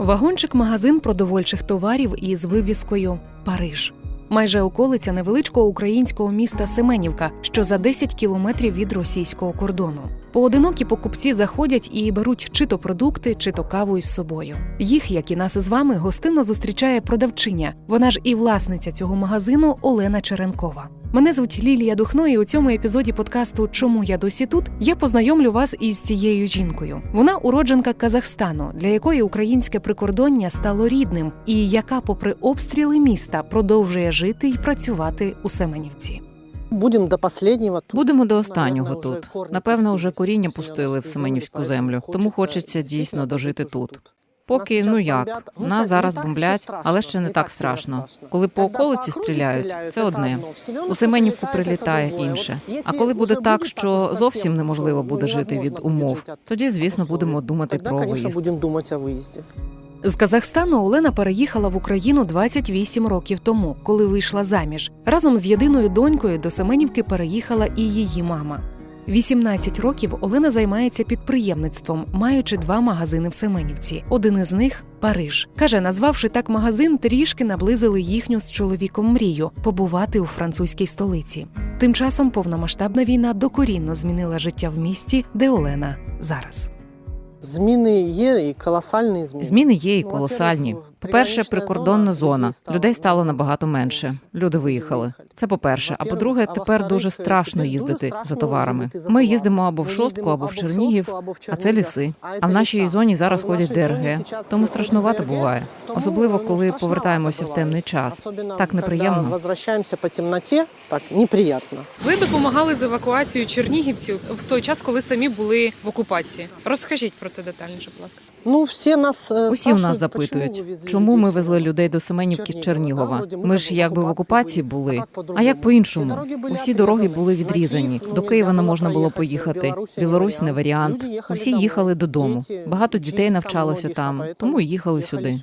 Вагончик-магазин продовольчих товарів із вивіскою Париж. Майже околиця невеличкого українського міста Семенівка, що за 10 кілометрів від російського кордону. Поодинокі покупці заходять і беруть чи то продукти, чи то каву із собою. Їх, як і нас із вами, гостинно зустрічає продавчиня. Вона ж і власниця цього магазину Олена Черенкова. Мене звуть Лілія Духно, і у цьому епізоді подкасту Чому я досі тут я познайомлю вас із цією жінкою. Вона уродженка Казахстану, для якої українське прикордоння стало рідним, і яка, попри обстріли міста, продовжує жити і працювати у Семенівці. Будемо до останнього тут. Будемо до останнього тут. Напевно, вже коріння пустили в Семенівську землю, тому хочеться дійсно дожити тут. Поки ну як нас зараз бомблять, але ще не так страшно. Коли по околиці стріляють, це одне. У Семенівку прилітає інше. А коли буде так, що зовсім неможливо буде жити від умов, тоді звісно будемо думати про виїзд. З Казахстану Олена переїхала в Україну 28 років тому, коли вийшла заміж. Разом з єдиною донькою до Семенівки переїхала і її мама. 18 років Олена займається підприємництвом, маючи два магазини в Семенівці. Один із них Париж. Каже, назвавши так магазин, трішки наблизили їхню з чоловіком мрію побувати у французькій столиці. Тим часом повномасштабна війна докорінно змінила життя в місті, де Олена зараз. Зміни є і колосальні зміни. Зміни є і колосальні. По-перше, прикордонна зона. Людей стало набагато менше. Люди виїхали. Це по-перше. А по-друге, тепер дуже страшно їздити за товарами. Ми їздимо або в шостку, або в Чернігів, а це ліси. А в нашій зоні зараз ходять ДРГ. Тому страшнувато буває, особливо коли повертаємося в темний час. Так неприємно. Возвращаємося по темноті, так неприємно. Ви допомагали з евакуацією чернігівців в той час, коли самі були в окупації. Розкажіть про це детальніше, будь ласка. Ну, всі нас е, Усі у нас запитують, чому ми везли людей до Семенівки з Чернігова. Ми ж якби в окупації були. А як по-іншому? Усі дороги були відрізані. До Києва не можна було поїхати. Білорусь не варіант. Усі їхали додому. Багато дітей навчалося там, тому їхали сюди.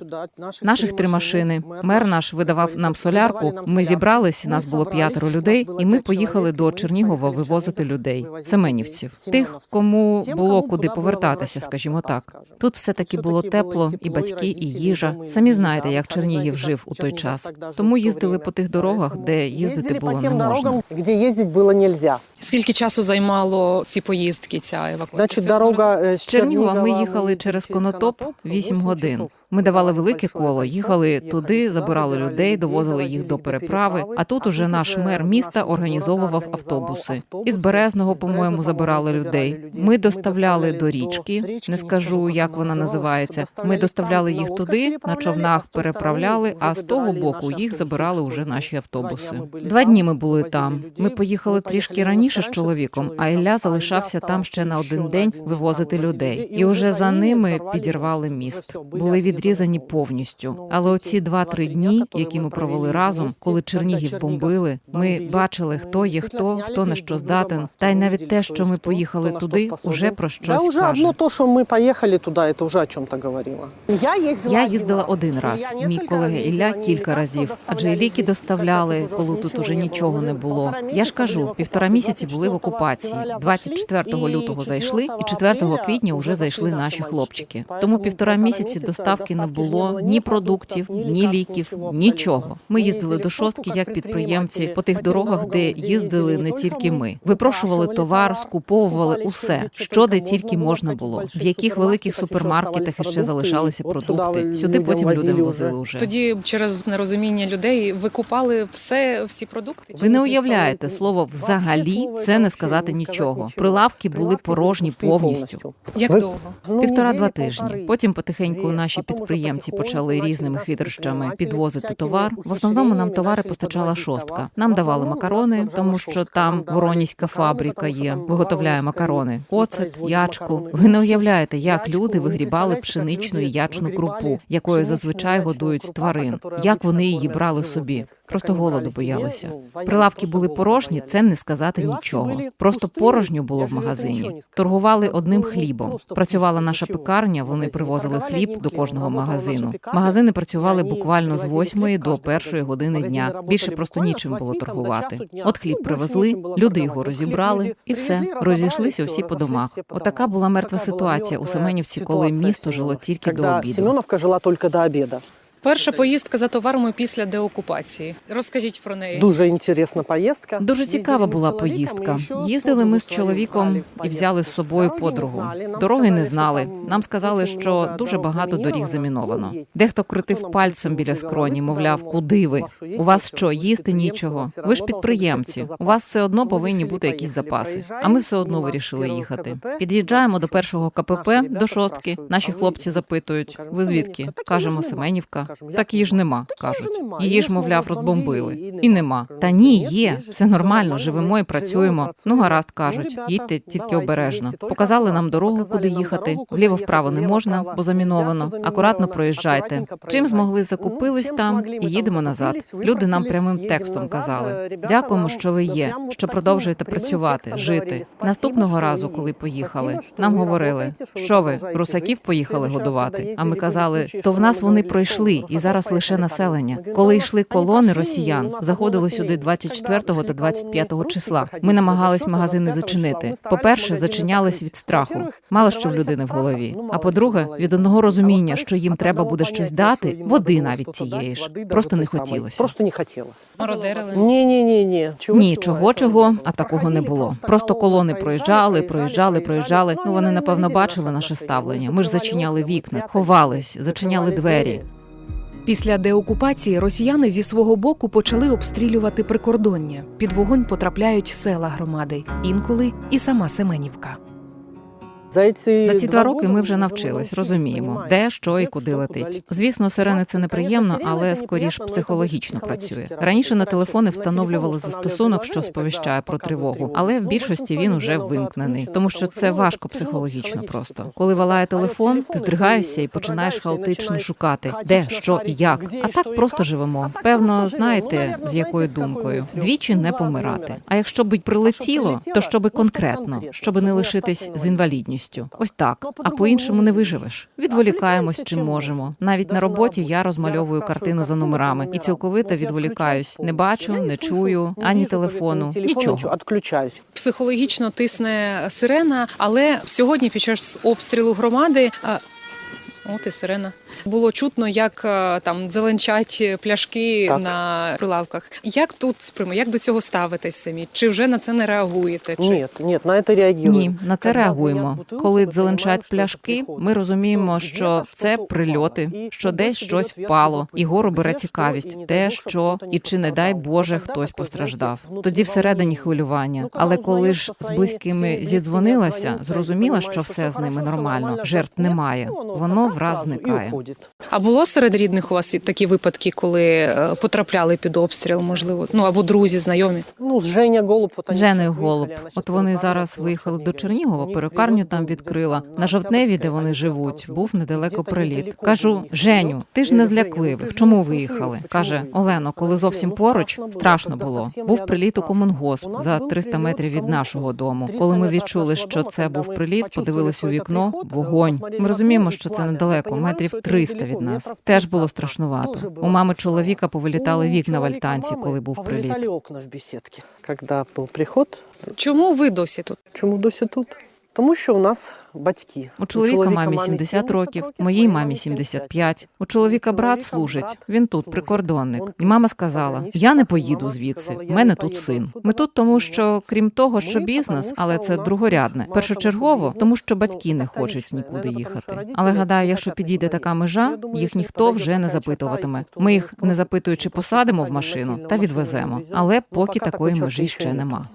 Наших три машини. Мер наш видавав нам солярку. Ми зібрались. Нас було п'ятеро людей, і ми поїхали до Чернігова вивозити людей, семенівців, тих, кому було куди повертатися, скажімо так. Тут все таки було тепло, і батьки, і їжа. Самі знаєте, як Чернігів жив у той час. Тому їздили по тих дорогах, де їздити було не можна. Де їздити було нельзя. Скільки часу займало ці поїздки, ця евакуація? Значить, дорога е, З Чернігова ми їхали через Конотоп 8 годин. Ми давали велике коло, їхали туди, забирали людей, довозили їх до переправи. А тут уже наш мер міста організовував автобуси. Із Березного, по-моєму, забирали людей. Ми доставляли до річки. Не скажу, як вона називається. Ми доставляли їх туди, на човнах переправляли. А з того боку їх забирали уже наші автобуси. Два дні ми були там. Ми поїхали трішки раніше з чоловіком, а Ілля залишався там ще на один день вивозити людей. І уже за ними підірвали міст. Були відрізані повністю. Але оці два-три дні, які ми провели разом, коли Чернігів бомбили, ми бачили, хто є хто, хто на що здатен. Та й навіть те, що ми поїхали туди, уже про щось каже. одно то, що ми поїхали туди, це вже о чому-то говорило. Я їздила, Я їздила один раз. Мій колега Ілля кілька разів. Адже ліки доставляли, коли тут уже нічого не було. Я ж кажу, півтора місяці були в окупації. 24 лютого зайшли, і 4 квітня вже зайшли наші хлопчики. Тому півтора місяці доставки не було ні продуктів, ні ліків, нічого. Ми їздили до шостки як підприємці по тих дорогах, де їздили не тільки ми. Випрошували товар, скуповували усе, що де тільки можна було. В яких великих супермаркетах іще залишалися продукти. Сюди потім людям возили вже. Тоді через нерозуміння людей ви купали все, всі продукти. Ви не уявляєте слово взагалі це не сказати нічого. Прилавки були порожні повністю. Як довго? Півтора-два тижні. Потім потихеньку наші підприємці почали різними хитрощами підвозити товар. В основному нам товари постачала шостка. Нам давали макарони, тому що там воронізька фабрика є. Виготовляє макарони, оцет, ячку. Ви не уявляєте, як люди вигрібали пшеничну і ячну крупу, якою зазвичай годують тварин. Як вони її брали собі? Просто голоду боялися. Прилавки були порожні, це не сказати нічого. Просто порожньо було в магазині. Торгували одним хлібом. Працювала наша пекарня. Вони привозили хліб до кожного магазину. Магазини працювали буквально з 8 до 1 години дня. Більше просто нічим було торгувати. От хліб привезли, люди його розібрали, і все розійшлися всі по домах. Отака була мертва ситуація у Семенівці, коли місто жило тільки до обіду. Семеновка жила только до обеда. Перша поїздка за товарами після деокупації. Розкажіть про неї. Дуже інтересна поїздка. Дуже цікава була поїздка. Їздили ми з чоловіком і взяли з собою подругу. Дороги не знали. Нам сказали, що дуже багато доріг заміновано. Ну. Дехто крутив пальцем біля скроні, мовляв, куди ви? У вас що, їсти нічого? Ви ж підприємці. У вас все одно повинні бути якісь запаси. А ми все одно вирішили їхати. Під'їжджаємо до першого КПП до шостки. Наші хлопці запитують: ви звідки? Кажемо її ж нема». Семенівка. Кажемо, «Як Так її ж нема. Кажуть. Її ж, мовляв, розбомбили. І нема. Та ні, є. Все нормально. Живемо і працюємо. Ну гаразд Ну, кажуть. Їдьте тільки обережно. Показали нам дорогу, куди їхати. Вліво вправо не можна, бо заміновано. Акуратно проїжджайте. Чим змогли Ну, закупились там і їдемо назад. Люди нам прямим текстом казали: дякуємо, що ви є, що продовжуєте працювати, жити. Наступного разу, коли поїхали, нам говорили, що ви русаків поїхали годувати. А ми казали, то в нас вони пройшли, і зараз лише населення. Коли «Ну, йшли колони росіян, заходили сюди 24 та Когда 25 числа. Ми намагались магазини зачинити. По-перше, зачинялись від страху. Мало що в людини в голові. А по-друге, від одного розуміння, що їм треба буде щось дати, води навіть тієї ж. Просто не хотілося. Просто не хотілося. Ні, ні, ні, ні. Ні, чого чого, а такого не було. Просто колони проїжджали, проїжджали, проїжджали. Ну вони напевно бачили наше ставлення. Ми ж зачиняли вікна, ховались, зачиняли двері. Після деокупації росіяни зі свого боку почали обстрілювати прикордоння. Під вогонь потрапляють села громади, інколи і сама Семенівка. За ці два роки ми вже навчились, розуміємо, де, що і куди летить. Звісно, сирени це неприємно, але скоріш психологічно працює. Раніше на телефони встановлювали застосунок, що сповіщає про тривогу, але в більшості він уже вимкнений, тому що це важко психологічно. Просто коли валає телефон, ти здригаєшся і починаєш хаотично шукати, де, що і як. А так просто живемо. Певно, знаєте, з якою думкою двічі не помирати. А якщо б прилетіло, то щоби конкретно, щоби не лишитись з інвалідністю. Ось так. А по-іншому не виживеш. Відволікаємось чим можемо. Навіть на роботі я розмальовую картину за номерами і цілковито відволікаюсь. Не бачу, не чую ані телефону, нічого. Відключаюсь. Психологічно тисне сирена, але сьогодні під час обстрілу громади. От і сирена. Було чутно, як е, там зеленчать пляшки Так. на прилавках. Як тут сприйма, як до цього ставитесь самі? Чи вже на це не реагуєте? Чи Ні, ні, на це реагуємо. Ні, на це реагуємо. Коли дзеленчать пляшки, ми розуміємо, що це прильоти, що десь щось впало, і гору бере цікавість, де що і чи не дай Боже хтось постраждав. Тоді всередині хвилювання. Але коли ж з близькими зідзвонилася, зрозуміла, що все з ними нормально, жертв немає. Воно враз зникає. А було серед рідних у вас і такі випадки, коли е, потрапляли під обстріл, можливо, ну або друзі, знайомі? Ну, з Женя Голуб. от З вони Женою Голуб. От вони зараз виїхали до Чернігова, перукарню там відкрила. На жовтневі, де вони живуть, був недалеко приліт. Кажу, Женю, ти ж не злякливий. Чому виїхали? Каже Олено, коли зовсім Ну, поруч, страшно було, Був приліт у комунгосп за був 300 метрів від нашого дому. Коли ми відчули, що це був приліт, подивились у вікно, вогонь. Ми розуміємо, що це недалеко, метрів що це 300 недалеко, від нас. Теж було страшнувато. У мами чоловіка повилітали вікна в альтанці, коли був приліт. Чому ви досі тут? чому досі тут? Тому що у нас батьки. У чоловіка мамі 70 років, моїй мамі 75. У чоловіка брат служить. Він тут прикордонник. І мама сказала: Я не поїду звідси. в мене тут син. Ми тут, тому що крім того, що бізнес, але це другорядне. Першочергово, тому що батьки не хочуть нікуди їхати. Але гадаю, якщо підійде така межа, їх ніхто вже не запитуватиме. Ми їх не запитуючи посадимо в машину та відвеземо. Але поки такої межі ще нема.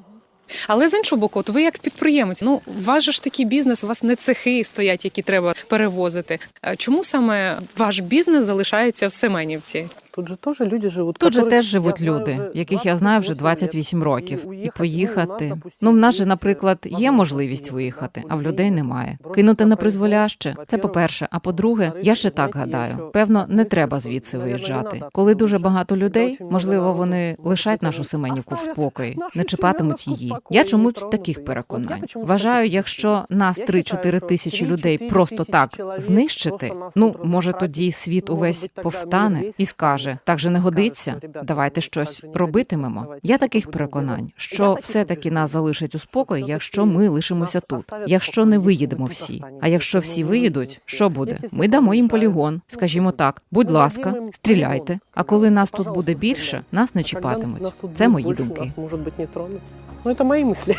Але з іншого боку, от ви як підприємець, ну у вас ж такий бізнес, у вас не цехи стоять, які треба перевозити. Е, Чому саме ваш бізнес залишається в Семенівці? Тут же тоже люди живут. Тут же теж живуть люди, яких я знаю вже 28 років, і поїхати. Ну, в нас же, наприклад, є можливість виїхати, а в людей немає. Кинути на призволяще. Це по-перше. А по-друге, я ще так гадаю. Певно, не треба звідси виїжджати. Коли дуже багато людей, можливо, вони лишать нашу Семенівку в спокої, не чіпатимуть її. Я чомусь таких переконань. Вважаю, якщо нас 3-4 тисячі людей просто так знищити, ну може тоді світ увесь повстане і скаже: так же не годиться. Давайте щось робитимемо. Я таких переконань, що все-таки нас залишать у спокої, якщо ми лишимося тут, якщо не виїдемо всі. А якщо всі виїдуть, що буде? Ми дамо їм полігон, скажімо так. Будь ласка, стріляйте. А коли нас тут буде більше, нас не чіпатимуть. Це мої думки. Может быть, не тронут. Ну, это мои мысли.